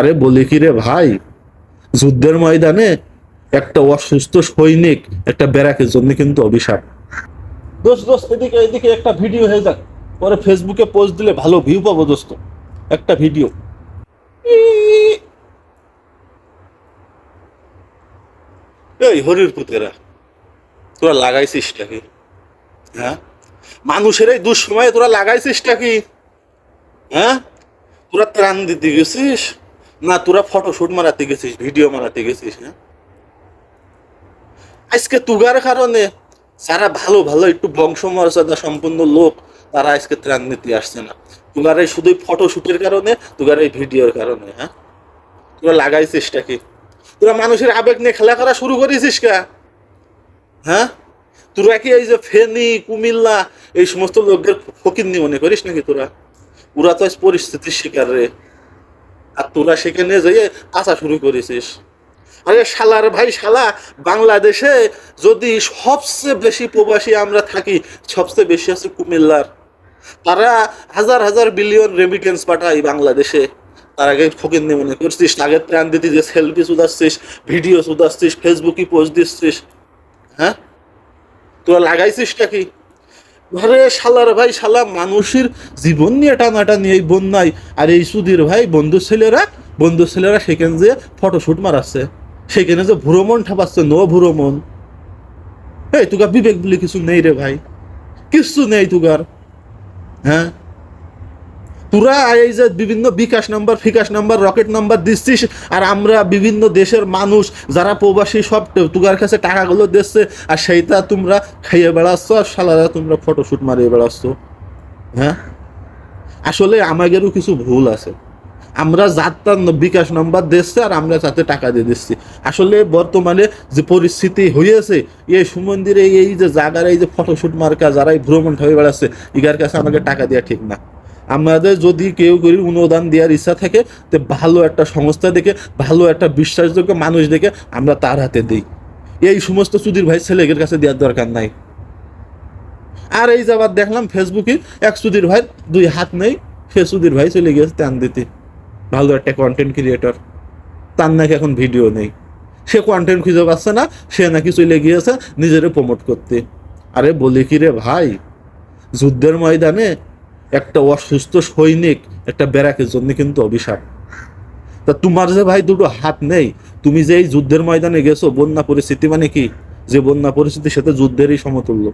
আরে বলি কি রে ভাই? যুদ্ধের ময়দানে একটা অসুস্থ সৈনিক একটা ব্যারাকের জন্য কিন্তু অভিশাপ। দোস্ত দোস্ত এদিকে এদিকে একটা ভিডিও হয়ে যাক। পরে ফেসবুকে পোস্ট দিলে ভালো ভিউ পাবো দোস্ত। একটা ভিডিও। এই হরির পুতেরা তোরা লাগাইছিস কি? হ্যাঁ? মানুষের এই দুঃসময়ে তোরা লাগাইছিস কি? হ্যাঁ? তোরা ত্রাণ দিতে গেছিস? না, তোরা ফটোশুট মারাতে গেছিস ভিডিও মারাতে গেছিস হ্যাঁ? আজকে তুগার কারণে যারা ভালো ভালো, একটু বংশমর্যাদা সম্পন্ন লোক, তারা আজকে ত্রাণ নিতে আসছে না। তুগার এই শুধু ফটোশুটের কারণে, তুগার এই ভিডিওর কারণে হ্যাঁ? তোরা লাগাইছিস কি? তোরা মানুষের আবেগ নিয়ে খেলা করা শুরু করেছিস কা? হ্যাঁ? তোরা কি এই যে ফেনী, কুমিল্লা, এই সমস্ত লোকদের ফকির নিয়ে মনে করিস নাকি তোরা? ওরা তো পরিস্থিতির শিকার রে। আর তোরা সেখানে যেয়ে আসা শুরু করেছিস। আরে শালার ভাই, শালা, বাংলাদেশে যদি সবচেয়ে বেশি প্রবাসী আমরা থাকি, সবচেয়ে বেশি আছে কুমিল্লার। তারা হাজার হাজার বিলিয়ন রেমিটেন্স পাঠায় বাংলাদেশে। তার আগে ফকির মনে করছিস আগে ত্রাণ দিতে যে সেলফি শুধাচ্ছিস ভিডিও শুধাচ্ছিস ফেসবুকে পোস্ট দিচ্ছিস হ্যাঁ? তোরা লাগাইছিসটা কি? আরে শালার ভাই, শালা মানুষের জীবন নিয়ে টানাটানি এই বন্যায়। আর এই সুধীর ভাই, বন্ধু ছেলেরা বন্ধু ছেলেরা সেখানে যে ফটোশুট মারাচ্ছে। সেখানে যে ভ্রমণ ঠাপাচ্ছে, ন ভ্রমণ। এই তুকার বিবেক বলে কিছু নেই রে ভাই। কিছু নেই তুকার হ্যাঁ? তোরা এই যে বিভিন্ন বিকাশ নাম্বার, ফিকাশ নাম্বার, রকেট নাম্বার দিচ্ছিস। আর আমরা বিভিন্ন দেশের মানুষ যারা প্রবাসী, সব তুগার কাছে টাকাগুলো দিচ্ছে। আর সেইটা তোমরা খাইয়ে বেড়াচ্ছ, আর সালারা তোমরা ফটোশ্যুট মারিয়ে বেড়াচ্ছ। হ্যাঁ? আসলে আমাদেরও কিছু ভুল আছে। আমরা যাত্রার বিকাশ নাম্বার দিচ্ছে, আর আমরা তাতে টাকা দিয়ে দিচ্ছি। আসলে বর্তমানে যে পরিস্থিতি হয়েছে এই সুমন্দিরে এই যে জায়গার এই যে ফটোশ্যুট মার্কা যারা এই ভ্রমণ হয়ে বেড়াচ্ছে ইগার কাছে আমাকে টাকা দেওয়া ঠিক না। আমাদের যদি কেউ করি অনুদান দেওয়ার ইচ্ছা থাকে, তো ভালো একটা সংস্থা দেখে, ভালো একটা বিশ্বাসযোগ্য মানুষ দেখে আমরা তার হাতে দিই। এই সমস্ত সুধীর ভাই ছেলেদের কাছে দেওয়ার দরকার নাই। আর এই যাবার দেখলাম ফেসবুকে এক সুধীর ভাই দুই হাত নেই, সে সুধীর ভাই চলে গিয়েছে টান দিতে। ভালো একটা কন্টেন্ট ক্রিয়েটর তার নাকি এখন ভিডিও নেই। সে কন্টেন্ট খুঁজে পাচ্ছে না, সে নাকি চলে গিয়েছে নিজেরে প্রমোট করতে। আরে বলি কি রে ভাই? যুদ্ধের ময়দানে একটা অসুস্থ সৈনিক, একটা ব্যারাকের জন্য কিন্তু অভিশাপ। তা তোমার যে ভাই দুটো হাত নেই, তুমি যে এই যুদ্ধের ময়দানে গেছো, বন্যা পরিস্থিতি মানে কি? যে বন্যা পরিস্থিতির সাথে যুদ্ধেরই সমতুল্য।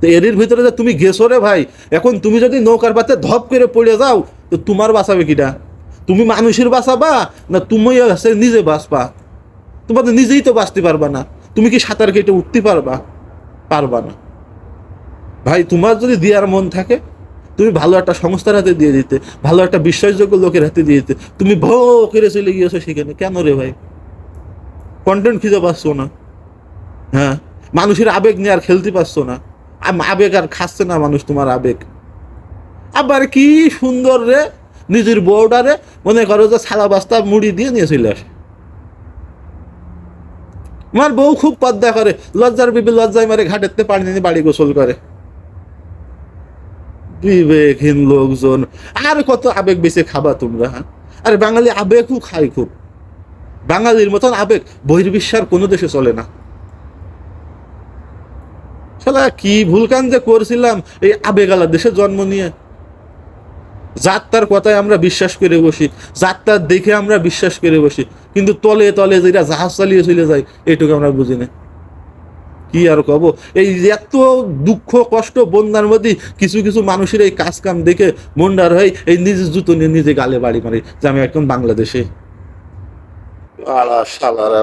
তো এরই ভিতরে যে তুমি গেছো রে ভাই, এখন তুমি যদি নৌকার পাতে ধপ করে পড়ে যাও, তো তোমার বাঁচাবে কিটা? তুমি মানুষের বাঁচাবা, না তুমি আছে নিজে বাঁচবা? তোমার নিজেই তো বাঁচতে পারবা না। তুমি কি সাঁতার কেটে উঠতে পারবা? পারবা না। ভাই, তোমার যদি দেওয়ার মন থাকে তুমি ভালো একটা সংস্থার হাতে দিয়ে দিতে, ভালো একটা বিশ্বাসযোগ্য লোকের হাতে দিয়ে দিতে। তুমি ভো করে চলে গিয়েছো সেখানে। কেন রে ভাই? কন্টেন্ট খুঁজে পাচ্ছ না। হ্যাঁ? মানুষের আবেগ নিয়ে আর খেলতে পারছ না। আবেগ আর খাচ্ছে না মানুষ তোমার আবেগ। আবার কি সুন্দর রে? নিজের বউটারে মনে করো যে সালা বাস্তা মুড়ি দিয়ে নিয়ে চলে আসে। আমার বউ খুব পদ্মা করে। লজ্জার বিবি লজ্জায় মারে, ঘাটেতে পানি নিয়ে বাড়ি গোসল করে। বিবেকহীন লোকজন। আর কত আবেগ বেশি খাবা তোমরা হ্যাঁ? আরে বাঙালি আবেগও খায় খুব। বাঙালির মতন আবেগ বহির্বিশ্বার কোনো দেশে চলে না। শালা, কি ভুলকান যে করছিলাম এই আবেগালা দেশে জন্ম নিয়ে? যাত্রার কথায় আমরা বিশ্বাস করে বসি, যাত্রার দেখে আমরা বিশ্বাস করে বসি, কিন্তু তলে তলে যেটা জাহাজ চালিয়ে চলে যায়, এটুকু আমরা বুঝি না। কি আর কব? এই এত দুঃখ, কষ্ট, বন্যার মধ্যে কিছু কিছু মানুষের এই কাজ কাম দেখে মন্ডার হয়ে এই নিজের জুতো নিয়ে নিজে গালে বাড়ি মারে যে আমি এখন বাংলাদেশে। আলা শালারা